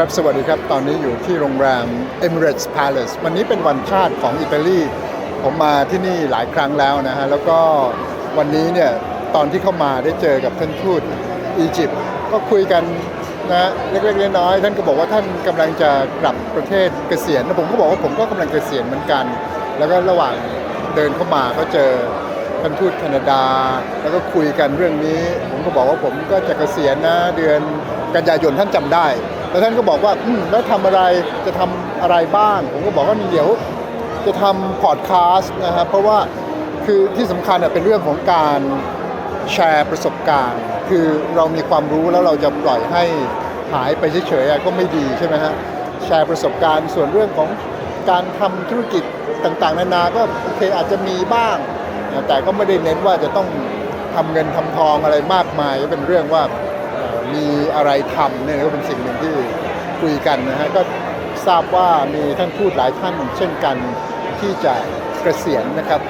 ครับ สวัสดีครับ ตอนนี้อยู่ที่โรงแรม Emirates Palace วันนี้เป็นวันชาติของอิตาลี ผมมาที่นี่หลายครั้งแล้วนะฮะ แล้วก็วันนี้เนี่ย ตอนที่เข้ามาได้เจอกับท่านทูตอียิปต์ก็คุยกันนะเล็กๆน้อยๆท่านก็บอกว่าท่านกำลังจะกลับประเทศเกษียณแล้วผมก็บอกว่าผมก็กำลังเกษียณเหมือนกัน แล้วก็ระหว่างเดินเข้ามาก็เจอท่านทูตแคนาดา แล้วก็คุยกันเรื่องนี้ ผมก็บอกว่าผมก็จะเกษียณนะเดือนกันยายนท่านจำได้ แล้วท่านก็บอกว่าแล้วทำอะไรจะทำอะไรบ้าง ผมก็บอกว่าเดี๋ยวจะทำพอดแคสต์นะครับเพราะว่าคือที่สำคัญเป็นเรื่องของการแชร์ประสบการณ์ คือเรามีความรู้แล้วเราจะปล่อยให้หายไปเฉยๆก็ไม่ดีใช่ไหมฮะแชร์ประสบการณ์ส่วนเรื่องของการทำธุรกิจต่างๆ นานาก็โอเคอาจจะมีบ้าง แต่ก็ไม่ได้เน้นว่าจะต้องทำเงินทำทองอะไรมากมายเป็นเรื่องว่า มีอะไรทำเนี่ยก็เป็นสิ่งหนึ่งที่คุยกันนะฮะก็ทราบว่ามีท่านพูดหลายท่านเช่นกันที่จะเกษียณนะครับ